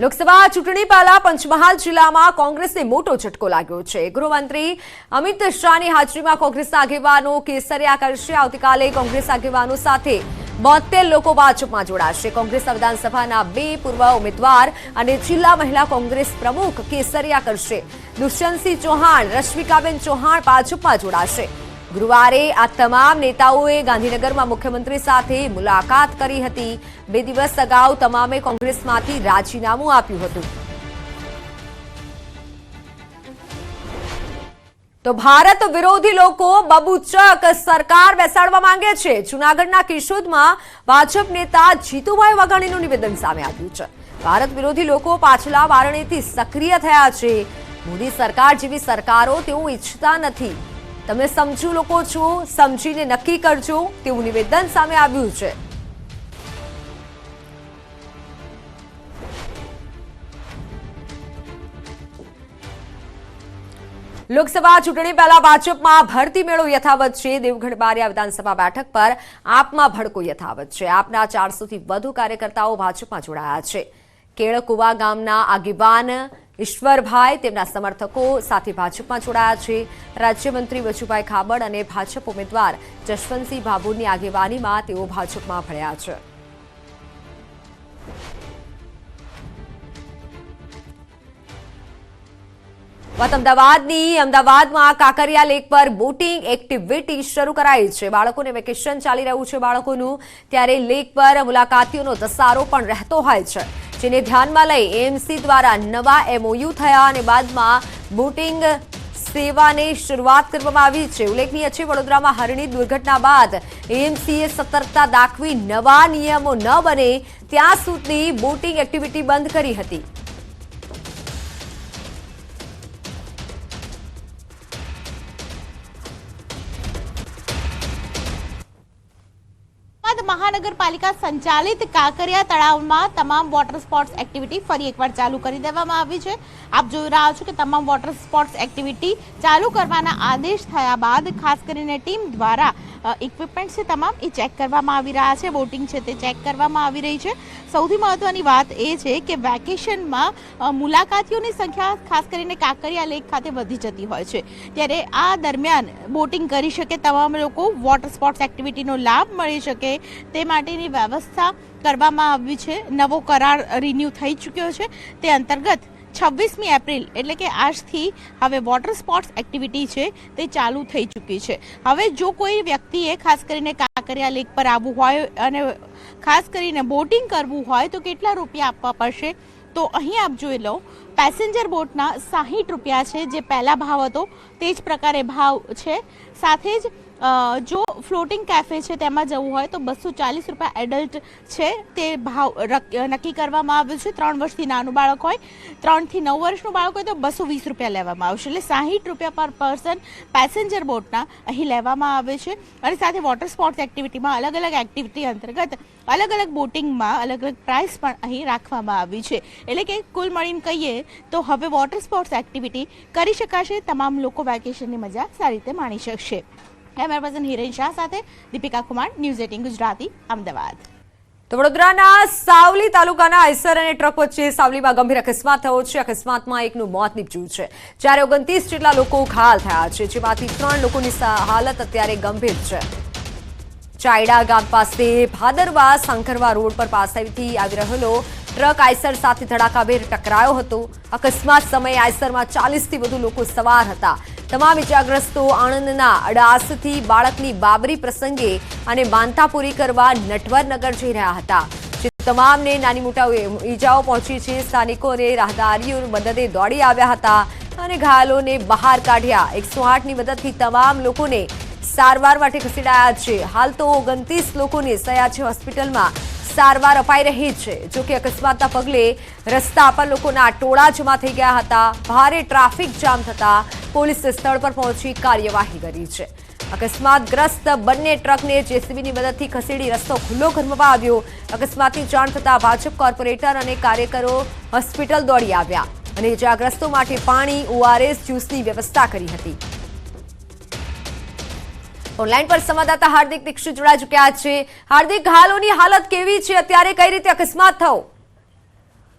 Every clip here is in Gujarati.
લોકસભા ચૂંટણી પહેલા પંચમહાલ જિલ્લામાં કોંગ્રેસને મોટો ઝટકો લાગ્યો છે. ગૃહમંત્રી અમિત શાહની હાજરીમાં કોંગ્રેસના આગેવાનો કેસરિયા કરશે. આવતીકાલે કોંગ્રેસ આગેવાનો સાથે બોતેર લોકો ભાજપમાં જોડાશે. કોંગ્રેસના વિધાનસભાના બે પૂર્વ ઉમેદવાર અને જિલ્લા મહિલા કોંગ્રેસ પ્રમુખ કેસરિયા કરશે. દુષ્યંતસિંહ ચૌહાણ, રશ્મિકાબેન ચૌહાણ ભાજપમાં જોડાશે. ગુરુવારે આ તમામ નેતાઓએ ગાંધીનગરમાં મુખ્યમંત્રી સાથે મુલાકાત કરી હતી. બે દિવસ અગાઉ તમામે કોંગ્રેસમાંથી રાજીનામું આપ્યું હતું. તો ભારત વિરોધી લોકો બબુચક સરકાર બેસાડવા માંગે છે. જૂનાગઢના કિશોદમાં ભાજપ નેતા જીતુભાઈ વાઘાણીનું નિવેદન સામે આવ્યું છે. ભારત વિરોધી લોકો પાછલા વારણીથી સક્રિય થયા છે. મોદી સરકાર જેવી સરકારો તેઓ ઈચ્છતા નથી. તમે સમજુ લોકો છો, સમજીને નક્કી કરજો, તેવું નિવેદન સામે આવ્યું છે. લોકસભા ચૂંટણી પહેલા ભાજપમાં ભરતી મેળો યથાવત છે. દેવગઢ બારિયા વિધાનસભા બેઠક પર આપમાં ભડકો યથાવત છે. આપના ચારસોથી વધુ કાર્યકર્તાઓ ભાજપમાં જોડાયા છે. કેળકુવા ગામના આગેવાન ઈશ્વરભાઈ તેમના સમર્થકો સાથે ભાજપમાં જોડાયા છે. રાજ્યમંત્રી વજુભાઈ ખાબડ અને ભાજપ ઉમેદવાર જશવંતસિંહ ભાભોરની આગેવાનીમાં તેઓ ભાજપમાં ભળ્યા છે. વાત અમદાવાદની, અમદાવાદમાં કાંકરિયા લેક પર બોટિંગ એક્ટિવિટી શરૂ કરાઈ છે. બાળકોને વેકેશન ચાલી રહ્યું છે બાળકોનું. ત્યારે લેક પર મુલાકાતીઓનો ધસારો પણ રહેતો હોય છે. જેને ધ્યાનમાં લઈ એએમસી દ્વારા નવા એમઓયુ થયા અને બાદમાં બોટિંગ સેવાની શરૂઆત કરવામાં આવી છે. ઉલ્લેખનીય છે, વડોદરામાં હરણી દુર્ઘટના બાદ એએમસીએ સતર્કતા દાખવી નવા નિયમો ન બને, ત્યાં સુધી બોટિંગ એક્ટિવિટી બંધ કરી હતી. અમદાવાદ મહાનગરપાલિકા સંચાલિત કાંકરિયા તળાવમાં તમામ વોટર સ્પોર્ટ્સ એક્ટિવિટી ફરી એકવાર ચાલુ કરી દેવામાં આવી છે. આપ જોઈ રહ્યા છો કે તમામ વોટર સ્પોર્ટ્સ એક્ટિવિટી ચાલુ કરવાના આદેશ થયા બાદ ખાસ કરીને ટીમ દ્વારા ઇક્વિપમેન્ટ છે તમામ એ ચેક કરવામાં આવી રહ્યા છે. બોટિંગ છે તે ચેક કરવામાં આવી રહી છે. સૌથી મહત્વની વાત એ છે કે વેકેશનમાં મુલાકાતીઓની સંખ્યા ખાસ કરીને કાંકરિયા લેક ખાતે વધી જતી હોય છે. ત્યારે આ દરમિયાન બોટિંગ કરી શકે તમામ લોકો વોટર સ્પોર્ટ્સ એક્ટિવિટીનો લાભ મળી શકે. તે માટેની વ્યવસ્થા કરવામાં આવી છે. નવો કરાર રિન્યૂ થઈ ચૂક્યો છે. તે અંતર્ગત છવ્વીસમી એપ્રિલ, એટલે કે આજથી હવે વોટર સ્પોર્ટ્સ એક્ટિવિટી છે તે ચાલુ થઈ ચૂકી છે. હવે જો કોઈ વ્યક્તિએ ખાસ કરીને કાંકરિયા લેક પર આવવું હોય અને ખાસ કરીને બોટિંગ કરવું હોય તો કેટલા રૂપિયા આપવા પડશે? તો અહીં આપ જોઈ લો પેસેન્જર બોટના સાહીઠ રૂપિયા છે, જે પહેલા ભાવ હતો, તે જ પ્રકારે ભાવ છે. સાથે જ જો ફ્લોટિંગ કેફે છે તેમાં જવું હોય તો બસો ચાલીસ રૂપિયા એડલ્ટ છે. તે ભાવ નક્કી કરવામાં આવ્યું છે. ત્રણ વર્ષથી નાનું બાળક હોય, ત્રણથી નવ વર્ષનું બાળક હોય તો બસો વીસ રૂપિયા લેવામાં આવશે. એટલે સાહીઠ રૂપિયા પર પર્સન પેસેન્જર બોટના અહીં લેવામાં આવે છે. અને સાથે વોટર સ્પોર્ટ્સ એક્ટિવિટીમાં અલગ અલગ એક્ટિવિટી અંતર્ગત અલગ અલગ બોટિંગમાં અલગ અલગ પ્રાઇસ પણ અહીં રાખવામાં આવી છે. એટલે કે કુલ મળીને કહીએ તો હવે વોટર સ્પોર્ટ્સ એક્ટિવિટી કરી શકાશે. તમામ લોકો વેકેશનની મજા સારી રીતે માણી શકશે. કેમેરા હિરેન શાહ સાથે દીપિકા કુમાર ન્યૂઝ એટીન ગુજરાતી, અમદાવાદ. તો વડોદરાના સાવલી તાલુકાના આઈસર અને ટ્રક વચ્ચે સાવલીમાં ગંભીર અકસ્માત થયો છે. અકસ્માતમાં એકનું મોત નીપજ્યું છે. જ્યારે ઓગણત્રીસ જેટલા લોકો ઘાયલ થયા છે, જેમાંથી ત્રણ લોકોની હાલત અત્યારે ગંભીર છે. ચાયડા ગામ પાસે ભાદરવા સાંકરવા રોડ પર પાસેથી આવી રહેલો ટ્રક આઈસર સાથે ધડાકાભેર ટકરાયો હતો. અકસ્માત સમયે આઈસરમાં ચાલીસથી વધુ લોકો સવાર હતા. તમામ ઇજાગ્રસ્તો આણંદના અડાસથી બાળકની બાબરી પ્રસંગે અને માનતાપુરી કરવા નટવરનગર જઈ રહ્યા હતા. તમામને નાની મોટા ઈજાઓ પહોંચી છે. સ્થાનિકો અને રાહદારીઓ મદદે દોડી આવ્યા હતા અને ઘાયલોને બહાર કાઢ્યા. એકસો આઠની મદદથી તમામ લોકોને સારવાર માટે ખસેડાયા છે. હાલ તો ઓગણત્રીસ લોકોને સયાજી હોસ્પિટલમાં. સારવાર અપાઈ રહી છે. જો કે અકસ્માતના પગલે રસ્તા પર લોકોના ટોળા જમા થઈ ગયા હતા. ભારે ટ્રાફિક જામ થતા પોલીસે સ્થળ પર પહોંચી કાર્યવાહી કરી છે. અકસ્માતગ્રસ્ત બંને ટ્રકને જેસીબીની મદદથી ખસેડી રસ્તો ખુલ્લો ઘરમાં આવ્યો. અકસ્માતની જાણ થતાં ભાજપ કોર્પોરેટર અને કાર્યકરો હોસ્પિટલ દોડી આવ્યા અને ઇજાગ્રસ્તો માટે પાણી, ઓઆરએસ, જ્યુસની વ્યવસ્થા કરી હતી. ઓનલાઈન પર સંવાદદાતા હાર્દિક દીક્ષિત જોડા ચુક્યા છે. હાર્દિક, હાલોની હાલત કેવી છે? અત્યારે કઈ રીતે અકસ્માત થયો?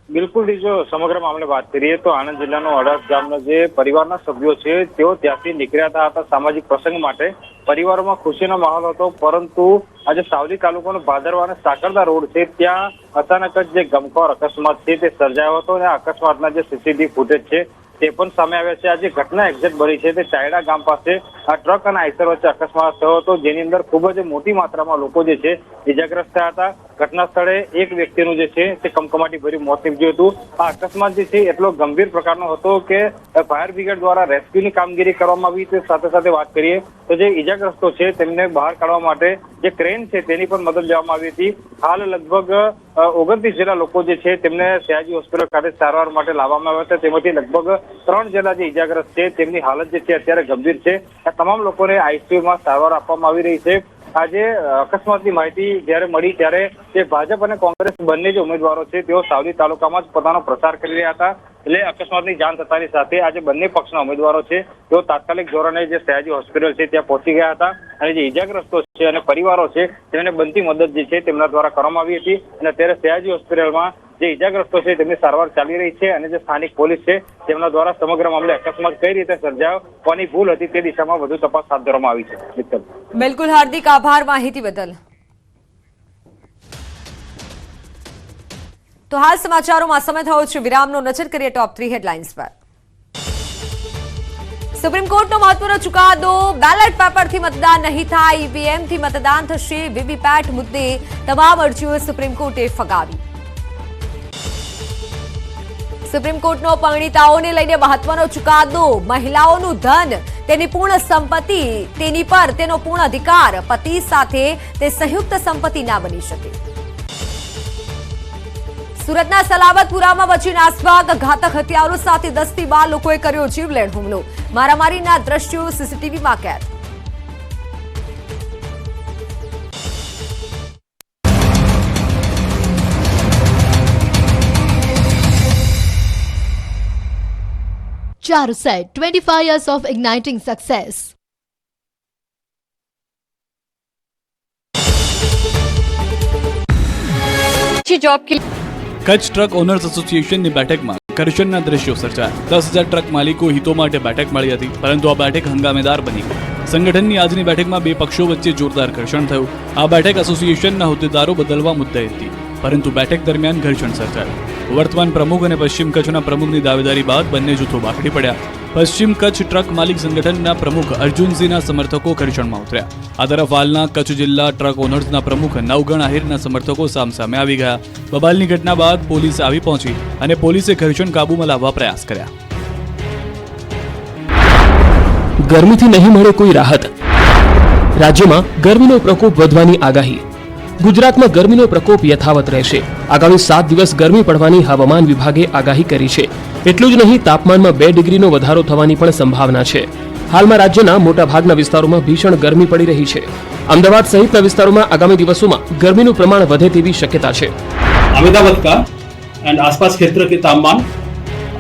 બિલકુલ જો સમગ્ર મામલે વાત કરીએ તો આણંદ જિલ્લાનો અડાસ ગામના જે પરિવારના સભ્યો છે, તેઓ ત્યાંથી નીકળ્યા હતા સામાજિક પ્રસંગ માટે. પરિવારોમાં ખુશીનો માહોલ હતો, પરંતુ આજે સાવલી તાલુકાનો ભાદરવા અને સાકરદા રોડ છે, ત્યાં અચાનક જ જે ગમખોર અકસ્માત છે, તે સર્જાયો હતો અને આ અકસ્માતના જે સીસીટીવી ફૂટેજ છે તે પણ સામે આવ્યા છે. આ જે ઘટના એક્ઝેક્ટ બની છે. તે ચાયડા ગામ પાસે આ ટ્રક અને આઈસર વચ્ચે અકસ્માત થયો હતો. જેની અંદર ખૂબ જ મોટી માત્રામાં લોકો જે છે ઇજાગ્રસ્ત હતા. ઘટના સ્થળે એક વ્યક્તિનું જે છે તે કમકમાટી ભર્યું મોત નીપજ્યું હતું. આ અકસ્માત જે છે એટલો ગંભીર પ્રકારનો હતો કે ફાયર બ્રિગેડ દ્વારા રેસ્ક્યુની કામગીરી કરવામાં આવી તે સાથે સાથે વાત કરીએ તો જે ઇજાગ્રસ્તો છે તેમને બહાર કાઢવા માટે જે ક્રેન છે તેની પણ મદદ લેવામાં આવી હતી. હાલ લગભગ ઓગણત્રીસ જેટલા લોકો જે છે તેમને સયાજી હોસ્પિટલ ખાતે સારવાર માટે લાવવામાં આવ્યા હતા. તેમાંથી લગભગ ત્રણ જેટલા જે ઇજાગ્રસ્ત છે તેમની હાલત જે છે અત્યારે ગંભીર છે. આ તમામ લોકોને આઈસીયુમાં સારવાર આપવામાં આવી રહી છે. આજે અકસ્માતની માહિતી જ્યારે મળી ત્યારે તે ભાજપ અને કોંગ્રેસ બંને જે ઉમેદવારો છે, તેઓ સાવલી તાલુકામાં જ પોતાનો પ્રચાર કરી રહ્યા હતા. એટલે અકસ્માતની જાણ થતાની સાથે આજે બંને પક્ષના ઉમેદવારો છે, તેઓ તાત્કાલિક ધોરણે જે સયાજી હોસ્પિટલ છે, ત્યાં પહોંચી ગયા હતા. અને જે ઇજાગ્રસ્તો છે અને પરિવારો છે, તેમને બનતી મદદ જે છે, તેમના દ્વારા કરવામાં આવી હતી. અને અત્યારે સયાજી હોસ્પિટલમાં જે ઇજાગ્રસ્તો છે, તેમની સારવાર ચાલી રહી છે અને જે સ્થાનિક પોલીસ છે, તેમના દ્વારા સમગ્ર મામલે અકસ્માત કઈ રીતે સર્જાયો, કોની ભૂલ હતી તે દિશામાં વધુ તપાસ હાથ ધરવામાં આવી છે. મિત્તલ. બિલકુલ, હાર્દિક આભાર માહિતી બદલ. તો હાલ સમાચારોમાં સમય થયો છે, વિરામનો નજર કરીએ ટોપ થ્રી હેડલાઇન્સ પર. સુપ્રીમ કોર્ટનો મહત્વનો ચુકાદો બેલેટ પેપરથી મતદાન નહીં થાય ઈવીએમથી મતદાન થશે વીવીપેટ મુદ્દે તમામ અરજીઓ સુપ્રીમ કોર્ટે ફગાવી. સુપ્રીમ કોર્ટનો પરિણીતાઓને લઈને મહત્વનો ચુકાદો. મહિલાઓનું ધન, તેની પૂર્ણ સંપત્તિ, તેની પર તેનો પૂર્ણ અધિકાર. પતિ સાથે તે સંયુક્ત સંપત્તિ ના બની શકે. સુરતના સલાવતપુરામાં વચ્ચે નાસભાગ ઘાતક હથિયારો સાથે દસથી બાર લોકોએ કર્યો જીવલેણ હુમલો. મારામારીના દ્રશ્યો સીસીટીવીમાં કેદ. Charuset, 25 years of igniting success. अच्छी जॉब के કચ્છ ટ્રક ઓનર્સ એસોસિએશનની બેઠકમાં ઘર્ષણના દ્રશ્યો સર્જાયા દસ હજાર ટ્રક માલિકો હિતો માટે બેઠક મળી હતી પરંતુ આ બેઠક હંગામેદાર બની ગઈ સંગઠનની આજની બેઠકમાં બે પક્ષો વચ્ચે જોરદાર ઘર્ષણ થયું આ બેઠક એસોસિએશનના હોદ્દેદારો બદલવા મુદ્દે હતી પરંતુ બેઠક દરમિયાન ઘર્ષણ સર્જાયું વર્તમાન પ્રમુખ અને પશ્ચિમ કચ્છના પ્રમુખની દાવેદારી બાદ બંને જૂથો બાકડી પડ્યા. પશ્ચિમ કચ્છ ટ્રક માલિક સંગઠનના પ્રમુખ અર્જુનસિંહના સમર્થકો ઘર્ષણમાં ઉતર્યા. આ તરફ હાલના કચ્છ જિલ્લા ટ્રક ઓનર્સના પ્રમુખ નવગણ આહિરના સમર્થકો સામસામે આવી ગયા. બબાલની ઘટના બાદ પોલીસ આવી પહોંચી અને પોલીસે ઘર્ષણ કાબૂમાં લાવવા પ્રયાસ કર્યા. ગરમીથી નહીં મળે કોઈ રાહત. રાજ્યમાં ગરમીનો પ્રકોપ વધવાની આગાહી. ગુજરાતમાં ગરમીનો પ્રકોપ યથાવત રહેશે આગામી સાત દિવસ ગરમી પડવાની હવામાન વિભાગે આગાહી કરી છે એટલું જ નહીં તાપમાનમાં બે ડિગ્રીનો વધારો થવાની પણ સંભાવના છે હાલમાં રાજ્યના મોટાભાગના વિસ્તારોમાં ભીષણ ગરમી પડી રહી છે અમદાવાદ સહિતના વિસ્તારોમાં આગામી દિવસોમાં ગરમીનું પ્રમાણ વધે તેવી શક્યતા છે अहमदाबाद का एंड आसपास क्षेत्र के तापमान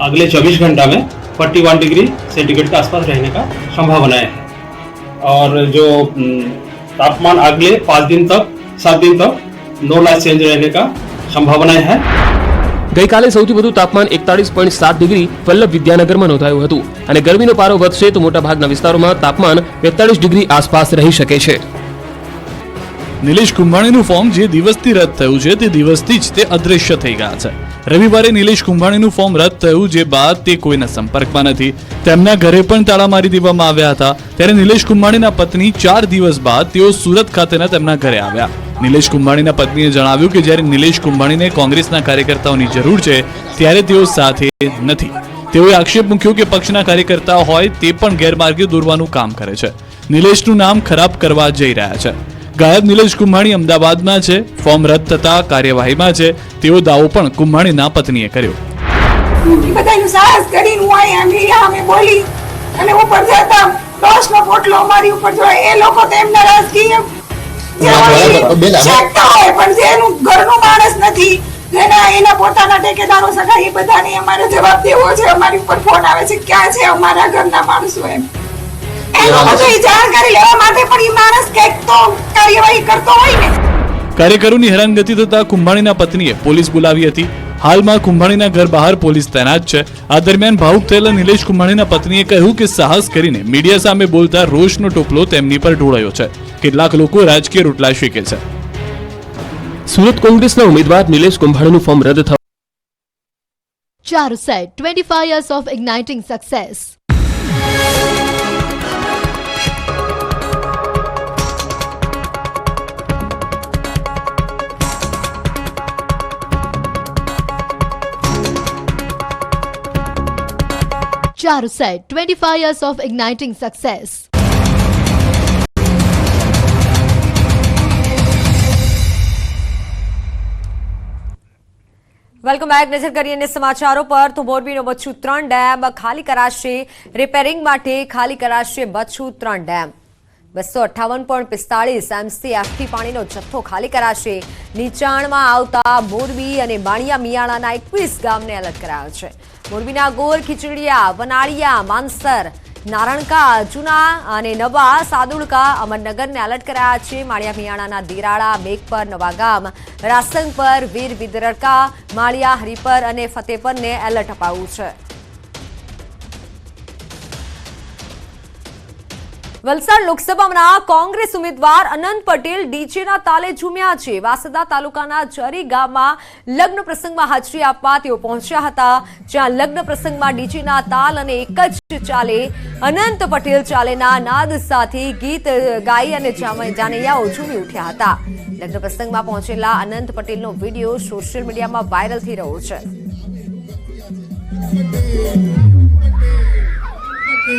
अगले 24 घंटा में 41 डिग्री सेंटीग्रेड के आसपास रहने का संभावना है और जो हम्म, तापमान अगले पाँच दिन तक सात दिन तक नो लाइट चेंज रहने का संभावना है ગઈકાલે સૌથી વધુ તાપમાન એકતાળીસ પોઈન્ટ સાત ડિગ્રી વલ્લભ વિદ્યાનગરમાં નોંધાયું હતું અને ગરમીનો પારો વધશે તો મોટાભાગના વિસ્તારોમાં તાપમાન બેતાળીસ ડિગ્રી આસપાસ રહી શકે છે નિલેશ કુંભાણીનું ફોર્મ જે દિવસથી રદ થયું છે તે દિવસથી જ તે અદૃશ્ય થઈ ગયા છે રવિવારે નિલેશ કુંભાણીનું ફોર્મ રદ થયું જે બાદ તે કોઈના સંપર્કમાં નથી. તેમના ઘરે પણ તાળા મારી દેવામાં આવ્યા હતા. ત્યારે નિલેશ કુંભાણીના પત્ની ચાર દિવસ બાદ તેઓ સુરત ખાતેના તેમના ઘરે આવ્યા. નિલેશ કુંભાણીના પત્નીએ જણાવ્યું કે જ્યારે નિલેશ કુંભાણીને કોંગ્રેસના કાર્યકર્તાઓની જરૂર છે, ત્યારે તેઓ સાથે નથી. તેઓએ આક્ષેપ મૂક્યો કે પક્ષના કાર્યકર્તાઓ હોય તે પણ ગેરમાર્ગે દોરવાનું કામ કરે છે. નિલેશનું નામ ખરાબ કરવા જઈ રહ્યા છે. ગાયબ નિલેશ કુંભાણી અમદાવાદમાં છે. ફોર્મ રદ થતા કાર્યવાહીમાં છે. તેવો દાવો પણ કુંભાણીના પત્નીએ કર્યો. એમના રાજકીય શકતા હોય, પણ જેનું ઘરનું માણસ નથી જેના એના પોતાના ઠેકેદારો સગા, એ બધાને અમારે જવાબ દેવો છે. અમારી ઉપર ફોન આવે છે, ક્યાં છે અમારા ઘરના માણસો એમ. કાર્યકરોની હેરાનગતિ થતા કુંભાણીના પત્નીએ પોલીસ બોલાવી હતી. હાલમાં કુંભાણીના ઘર બહાર પોલીસ તૈનાત છે. આ દરમિયાન ભાવુક થયેલા નિલેશ કુંભાણીના પત્નીએ કહ્યું કે સાહસ કરીને મીડિયા સામે બોલતા રોષનો ટોપલો તેમની પર ઢોળાયો છે. કેટલાક લોકો રાજકીય રોટલા શીખે છે. સુરત કોંગ્રેસના ઉમેદવાર નિલેશ કુંભાણીનું ફોર્મ રદ થવા Charuset, 25 years of igniting success. Charuset, 25 years of igniting success. Welcome back નજર કરીએ અને સમાચારો પર. તો મોરબીનો બચ્છુ ત્રણ ડેમ ખાલી કરાશે. રિપેરિંગ માટે ખાલી કરાશે બચ્છુ ત્રણ ડેમ. બસો અઠ્ઠાવન પોઈન્ટ પિસ્તાળીસ એમસીએફથી પાણીનો જથ્થો ખાલી કરાશે. નીચાણમાં આવતા મોરબી અને બાણિયા મિયાણાના એકવીસ ગામને એલર્ટ કરાયો છે. મોરબીના ગોર, ખીચડીયા, વનાળિયા માનસર નારણકા, જૂના અને નવા સાદુડકા અમરનગરને એલર્ટ કરાયા છે. માળિયા મિયાણાના દિરાળા મેઘપર નવાગામ રાસંગપર વીર વિદરકા માળિયા, હરિપર અને ફતેપરને એલર્ટ અપાવ્યું છે. વલસાડ લોકસભાના કોંગ્રેસ ઉમેદવાર અનંત પટેલ ડીજેના તાલે ઝૂમ્યા છે. વાસદા તાલુકાના જરી ગામમાં લગ્ન પ્રસંગમાં હાજરી આપવા તેઓ પહોંચ્યા હતા. જ્યાં લગ્ન પ્રસંગમાં ડીજેના તાલ અને એક જ ચાલે અનંત પટેલ ચાલેના નાદ સાથે ગીત ગાઈ અને જાનૈયાઓ ઝૂમી ઉઠ્યા હતા. લગ્ન પ્રસંગમાં પહોંચેલા અનંત પટેલનો વીડિયો સોશિયલ મીડિયામાં વાયરલ થઈ રહ્યો છે. તો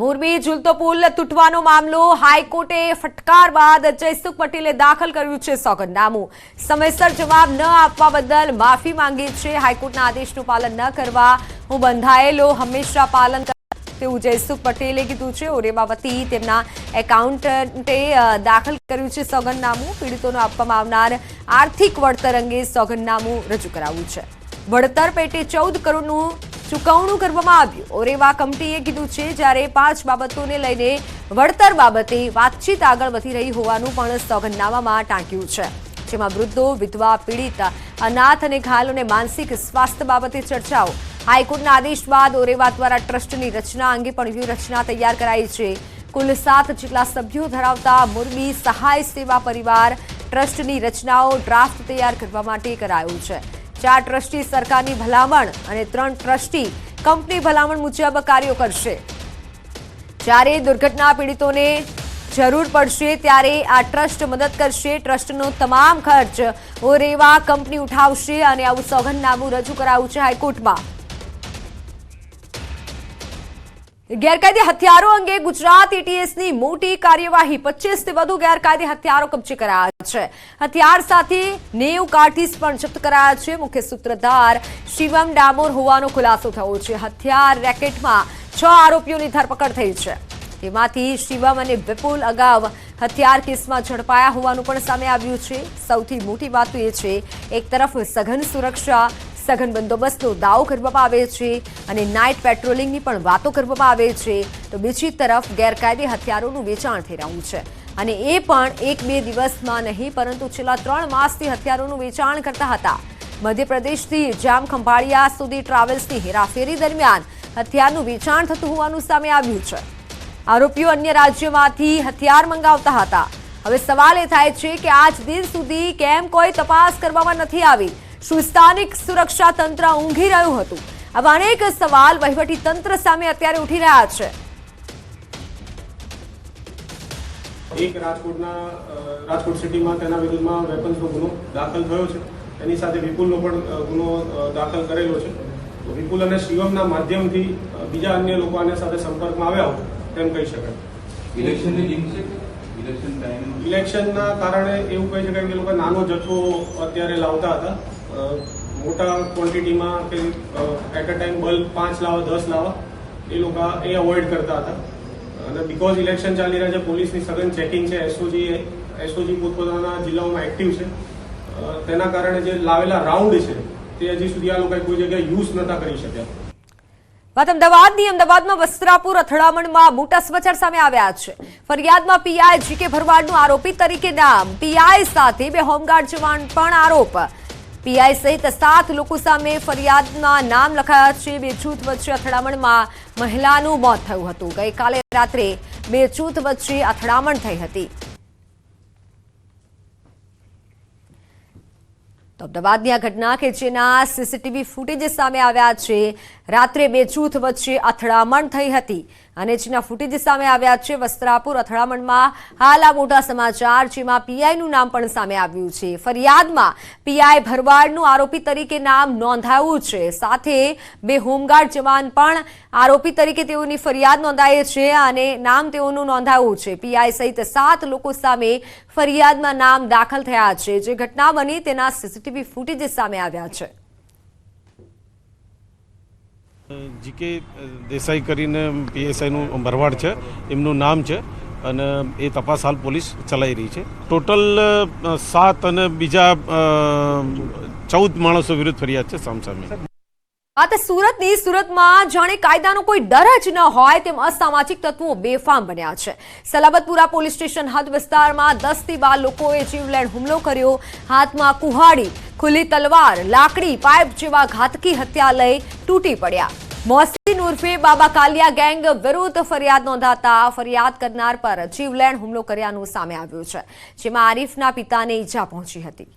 મોરબી ઝૂલતો પુલ તૂટવાનો મામલો હાઈકોર્ટે ફટકાર બાદ જયસુખ પટેલે દાખલ કર્યું છે સોગંદનામું. સમયસર જવાબ ન આપવા બદલ માફી માંગી છે. હાઈકોર્ટના આદેશનું પાલન ન કરવા હું બંધાયેલો, હંમેશા પાલન તેવું જયસુખ પટેલે કીધું છે. ઓરેબા વતી તેમના એકાઉન્ટન્ટે દાખલ કર્યું છે સોગંદનામું. પીડિતોને આપવામાં આવનાર આર્થિક વળતર અંગે સોગંદનામું રજૂ કરાવ્યું છે. વળતર પેટે ચૌદ કરોડનું ચૂકવણું કરવામાં આવ્યું. ઓરેવા કમિટીએ કીધું છે, જ્યારે પાંચ બાબતોને લઈને વળતર બાબતે વાતચીત આગળ વધી રહી હોવાનું પણ સોગંદનામામાં ટાંક્યું છે. જેમાં વૃદ્ધો, વિધવા, પીડિત, અનાથ અને ઘાયલોને માનસિક સ્વાસ્થ્ય બાબતે ચર્ચાઓ. હાઈકોર્ટના આદેશ બાદ ઓરેવા દ્વારા ટ્રસ્ટની રચના અંગે પણ વ્યૂહરચના તૈયાર કરાઈ છે. કુલ સાત જેટલા સભ્યો ધરાવતા મોરબી સહાય સેવા પરિવાર ટ્રસ્ટની રચનાઓ ડ્રાફ્ટ તૈયાર કરવા માટે કરાયું છે. ચાર ટ્રસ્ટી સરકારની ભલામણ અને ત્રણ ટ્રસ્ટી કંપની ભલામણ મુજબ કાર્યો કરશે. જ્યારે દુર્ઘટના પીડિતોને જરૂર પડશે, ત્યારે આ ટ્રસ્ટ મદદ કરશે. ટ્રસ્ટનો તમામ ખર્ચ ઓરેવા કંપની ઉઠાવશે અને આવું સોગંદનામું રજૂ કરાયું છે હાઈકોર્ટમાં. ગેરકાયદે હથિયારો અંગે ગુજરાત એટીએસની મોટી કાર્યવાહી. પચીસથી વધુ ગેરકાયદે હથિયારો કબજે કરાયા છે. હથિયાર સાથે નેવ કાર્ટીસ પણ જપ્ત કરાયા છે. મુખ્ય સૂત્રધાર શિવમ ડામોર હોવાનો ખુલાસો થયો છે. હથિયાર રેકેટમાં છ આરોપીઓની ધરપકડ થઈ છે. તેમાંથી શિવમ અને વિપુલ અગાઉ હથિયાર કેસમાં ઝડપાયા હોવાનું પણ સામે આવ્યું છે. સૌથી મોટી વાત એ છે, એક તરફ સઘન સુરક્ષા સઘન બંદોબસ્તનો દાવો કરવામાં આવે છે અને નાઇટ પેટ્રોલિંગની પણ વાતો કરવામાં આવે છે. તો બીજી તરફ ગેરકાયદે હથિયારોનું વેચાણ થઈ રહ્યું છે. અને એ પણ એક બે દિવસમાં નહીં, પરંતુ છેલ્લા ત્રણ માસથી હથિયારોનું વેચાણ કરતા હતા. મધ્યપ્રદેશથી જામ ખંભાળિયા સુધી ટ્રાવેલ્સની હેરાફેરી દરમિયાન હથિયારનું વેચાણ થતું હોવાનું સામે આવ્યું છે. આરોપીઓ અન્ય રાજ્યોમાંથી હથિયાર મંગાવતા હતા. હવે સવાલ એ થાય છે કે આજ દિન સુધી કેમ કોઈ તપાસ કરવામાં નથી આવી? શું સ્થાનિક સુરક્ષા તંત્ર ઊંઘી રહ્યું હતું. આવા અનેક સવાલ વહીવટી તંત્ર સામે અત્યારે ઉઠી રહ્યા છે. એક રાજકોટના રાજકોટ સિટીમાં તેના વિરુદ્ધમાં વેપન્સનો ગુનો દાખલ થયો છે. એની સાથે વિપુલનો પણ ગુનો દાખલ કરેલો છે. તો વિપુલ અને શિવમના માધ્યમથી બીજા અન્ય લોકો આને સાથે સંપર્કમાં આવ્યા હોય તેમ કહી શકાય. ઇલેક્શનની લિંક છે? Election time? ઇલેક્શનના કારણે એવું કહી શકાય કે લોકો નાનો જથ્થો અત્યારે લાવતા હતા. મોટા ક્વોન્ટિટીમાં કે એટ અ ટાઈમ બલ્બ પાંચ લાવો, દસ લાવો, એ લોકો એ અવોઇડ કરતા હતા. અને બિકોઝ ઇલેક્શન ચાલી રહ્યા છે, પોલીસની સઘન ચેકિંગ છે એસઓજી એસઓજી પોતપોતાના જિલ્લાઓમાં એક્ટિવ છે. તેના કારણે જે લાવેલા રાઉન્ડ છે, તે હજી સુધી આ લોકોએ કોઈ જગ્યાએ યુઝ નતા કરી શક્યા. વાત અમદાવાદની, અમદાવાદમાં વસ્ત્રાપુર અથડામણમાં મોટા સમાચાર સામે આવ્યા છે. ફરિયાદમાં પીઆઈ જીકે ભરવાડનું આરોપી તરીકે નામ. પીઆઈ સાથે બે હોમગાર્ડ જવાન પણ આરોપ. પીઆઈ સહિત સાત લોકો સામે ફરિયાદના નામ લખાયા છે. બે વચ્ચે અથડામણમાં મહિલાનું મોત થયું હતું. ગઈકાલે રાત્રે બે જૂથ વચ્ચે અથડામણ થઈ હતી. અમદાવાદની આ ઘટના કે જેના સીસીટીવી ફૂટેજ સામે આવ્યા છે રાત્રે બે જૂથ વચ્ચે અથડામણ થઈ હતી. અને જેના ફૂટેજ સામે આવ્યા છે. વસ્ત્રાપુર અથડામણમાં હાલ આ મોટા સમાચાર, જેમાં પીઆઈનું નામ પણ સામે આવ્યું છે. ફરિયાદમાં પીઆઈ ભરવાડનું આરોપી તરીકે નામ નોંધાયું છે. સાથે બે હોમગાર્ડ જવાન પણ આરોપી તરીકે તેઓની ફરિયાદ નોંધાય છે અને નામ તેઓનું નોંધાયું છે. પીઆઈ સહિત સાત લોકો સામે ફરિયાદમાં નામ દાખલ થયા છે. જે ઘટના બની તેના સીસીટીવી ફૂટેજ સામે આવ્યા છે. જીકે દેસાઈ કરીને પીએસઆઈનું ભરવાડ છે, એમનું નામ છે અને એ તપાસ હાલ પોલીસ ચલાવી રહી છે. ટોટલ સાત અને બીજા ચૌદ માણસો વિરુદ્ધ ફરિયાદ છે સામસામે. વાત સુરતની સુરતમાં જાણે કાયદાનો કોઈ ડર જ ન હોય તેમ અસામાજિક તત્વો બેફામ બન્યા છે. સલાબતપુરા પોલીસ સ્ટેશન હદ વિસ્તારમાં દસથી બાર લોકોએ જીવલેણ હુમલો કર્યો. હાથમાં કુહાડી, ખુલ્લી તલવાર, લાકડી, પાઇપ જેવા ઘાતકી હત્યા લઈ તૂટી પડ્યા. મોહસિન ઉર્ફે બાબા કાલિયા ગેંગ વિરુદ્ધ ફરિયાદ નોંધાતા ફરિયાદ કરનાર પર જીવલેણ હુમલો કર્યાનું સામે આવ્યું છે, જેમાં આરીફના પિતાને ઈજા પહોંચી હતી.